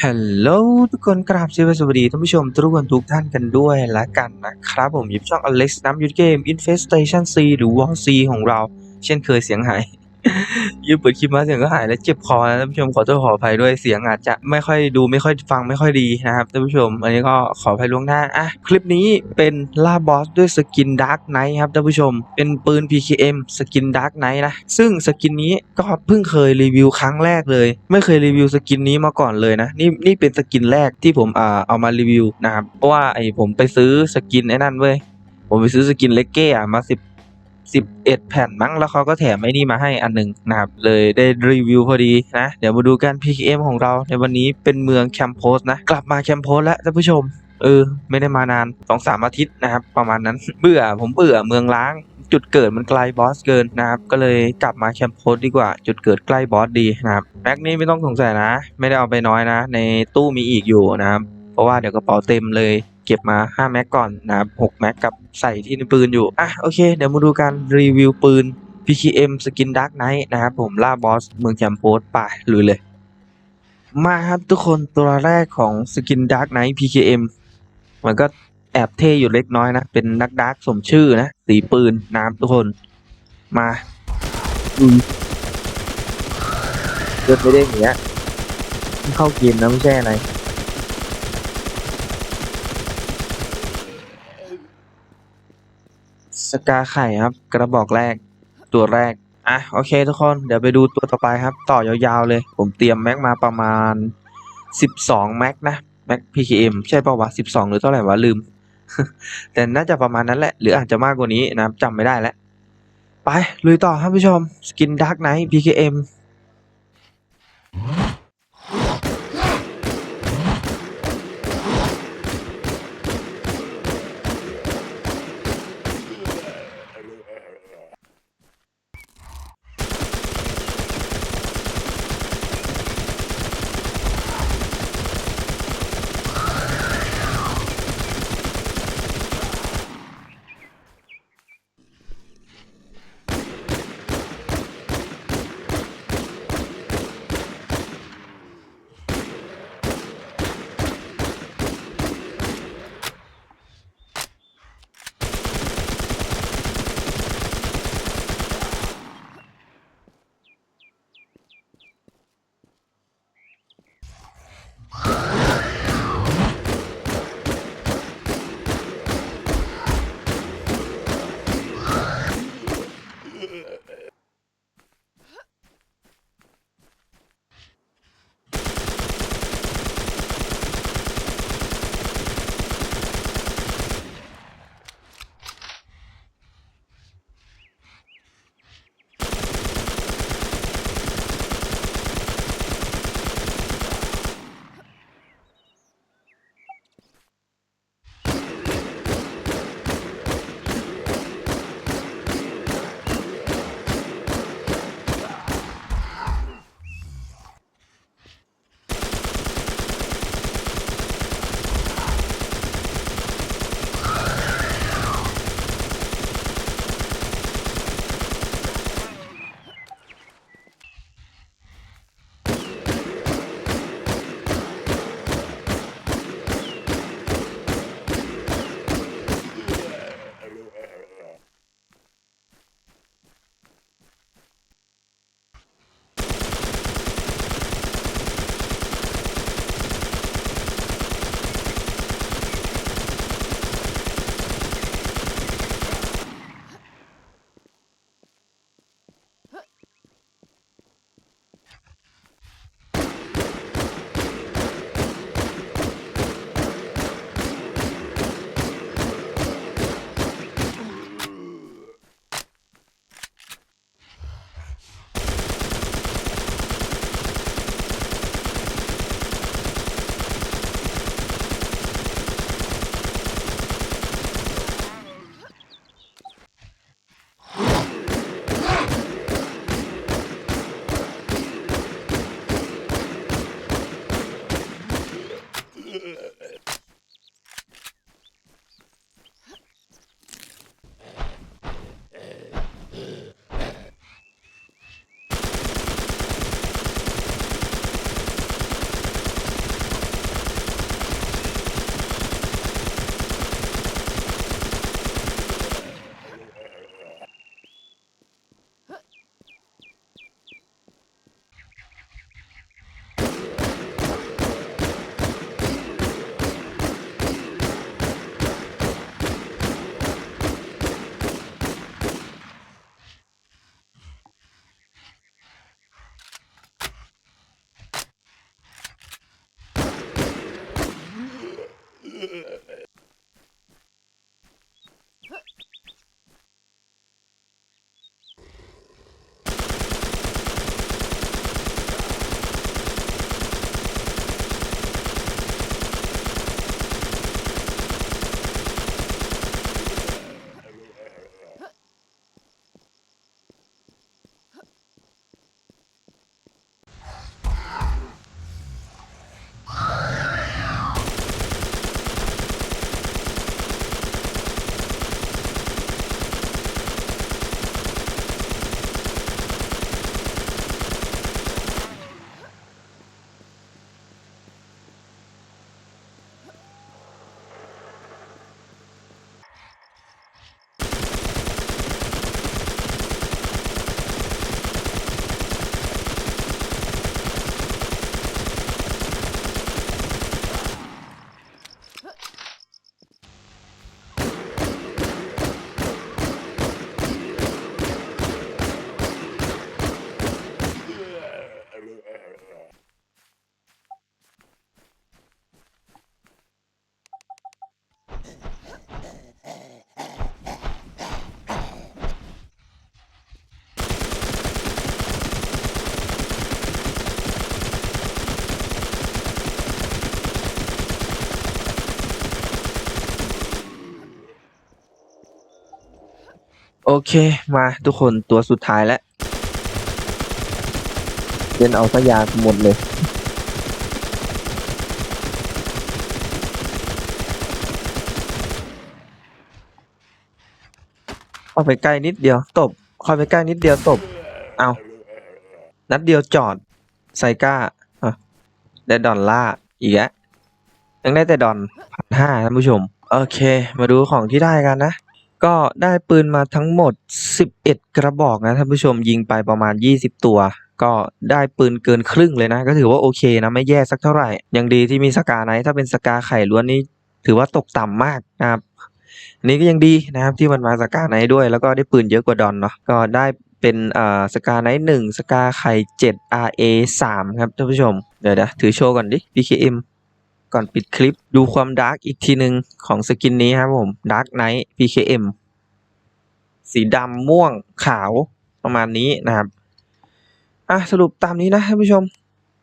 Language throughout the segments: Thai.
ฮัลโหลทุกคนกราบสวัสดีท่านผู้ชมทุกคนทุกท่านกันด้วยละกันนะครับ ผมยิบช่องอเล็กซ์น้ำยูเกม Infestation C หรือวอลซีของเรา เช่นเคยเสียงหาย ยืมเปิดคลิปมาเสียงก็หายแล้วเจ็บคอนะท่านผู้ชมขอโทษขออภัยด้วยเสียงอาจจะไม่ค่อยดูไม่ค่อยฟังไม่ค่อยดีนะครับท่านผู้ชม อันนี้ก็ขออภัยล่วงหน้าอะคลิปนี้เป็นล่าบอสด้วยสกินดาร์กไนท์ครับท่านผู้ชม เป็นปืน PKM สกินดาร์กไนท์นะซึ่งสกินนี้ก็เพิ่งเคยรีวิวครั้งแรกเลย ไม่เคยรีวิวสกินนี้มาก่อนเลยนะนี่นี่เป็นสกินแรกที่ผมอ่าเอามารีวิวนะครับเพราะว่าไอผมไปซื้อสกินไอ้นั่นเว้ยผมไปซื้อสกินเลกเก้อมาสิบ สิบเอ็ดแผ่นมั้งแล้วเขาก็แถมไอ้นี่มาให้อันหนึ่งนะครับ เลยได้รีวิวพอดีนะ เดี๋ยวมาดูกัน PKM ของเราในวันนี้เป็นเมืองแคมโพสนะ กลับมาแคมโพสแล้วท่านผู้ชม เออ ไม่ได้มานานสองสามอาทิตย์นะครับ ประมาณนั้น เบื่อผมเบื่อเมืองล้างจุดเกิดมันไกลบอสเกินนะครับ ก็เลยกลับมาแคมโพสดีกว่า จุดเกิดใกล้บอสดีนะครับแม็กนี่ไม่ต้องสงสัยนะ ไม่ได้เอาไปน้อยนะ ในตู้มีอีกอยู่นะครับ เพราะว่าเดี๋ยวกระเป๋าเต็มเลย เก็บมา 5 แม็กก่อนนะครับ6แม็กกับใส่ที่ในปืนอยู่ อะโอเค เดี๋ยวมาดูการรีวิวปืน PKM Skin Dark Knight นะครับผมล่าบอสเมืองแคมโพสไปลุยเลย มาครับทุกคนตัวแรกของ Skin Dark Knight PKM มันก็แอบเท่อยู่เล็กน้อยนะ เป็นนักดาร์กสมชื่อนะ สีปืนนะครับทุกคนมาอืมเลือดไม่ได้อย่างเงี้ยเข้าเกมนะไม่ใช่อะไร สกาไข่ครับ กระบอกแรก ตัวแรก อะ โอเคทุกคน เดี๋ยวไปดูตัวต่อไปครับ ต่อยาวๆเลย ผมเตรียมแม็กมาประมาณ 12 แม็กนะ แม็ก PKM ใช่ป่าวะ 12 หรือเท่าไหร่วะ ลืม แต่น่าจะประมาณนั้นแหละ หรืออาจจะมากกว่านี้นะจำไม่ได้แล้ว ไป ลุยต่อครับผู้ชม สกินดาร์กไนท์ PKM โอเคมาทุกคนตัวสุดท้ายแล้วเล่นเอาซะยาหมดเลย เข้าไปใกล้นิดเดียวตบเข้าไปใกล้นิดเดียวตบ เอานัดเดียวจอดไซก้าอะได้ดอลล่าอีกแล้วยังได้แต่ดอนพันห้าท่านผู้ชม โอเค มาดูของที่ได้กันนะ ก็ได้ปืนมาทั้งหมด 11 กระบอกนะท่านผู้ชมยิงไปประมาณ 20 ตัว ก็ได้ปืนเกินครึ่งเลยนะ ก็ถือว่าโอเคนะไม่แย่สักเท่าไหร่ ยังดีที่มีสกาไนท์ถ้าเป็นสกาไข่ล้วนนี่ถือว่าตกต่ำมากนะครับอันนี้ก็ยังดีนะครับที่มันมาสกาไนท์ด้วย แล้วก็ได้ปืนเยอะกว่าดอนเนาะก็ได้เป็นเอ่อสกาไนท์หนึ่งสกาไข่เจ็ด RA สามครับท่านผู้ชม เดี๋ยวนะถือโชว์ก่อนดิ PKM ก่อนปิดคลิปดูความดาร์กอีกทีหนึ่งของสกินนี้ครับผมดาร์กไนท์ PKM สีดำม่วงขาวประมาณนี้นะครับ อะ สรุปตามนี้นะท่านผู้ชม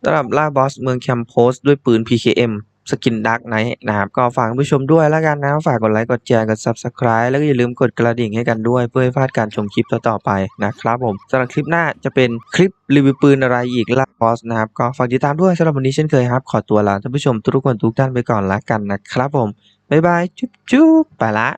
สำหรับล่าบอสเมืองแคมโพสด้วยปืน PKM สกินดักไนท์นะครับก็ฝากผู้ชมด้วยแล้วกันนะฝากกดไลค์กดแชร์กด Subscribe แล้วก็อย่าลืมกดกระดิ่งให้กันด้วย เพื่อให้พลาดการชมคลิปต่อๆไปนะครับผมสำหรับคลิปหน้าจะเป็นคลิปรีวิวปืนอะไรอีกล่าบอสนะครับก็ฝากติดตามด้วยสำหรับวันนี้เช่นเคยครับ ขอตัวลาท่านผู้ชมทุกคนทุกท่านไปก่อนละกันนะครับผมบ๊ายบายจุ๊บจุ๊บไปละ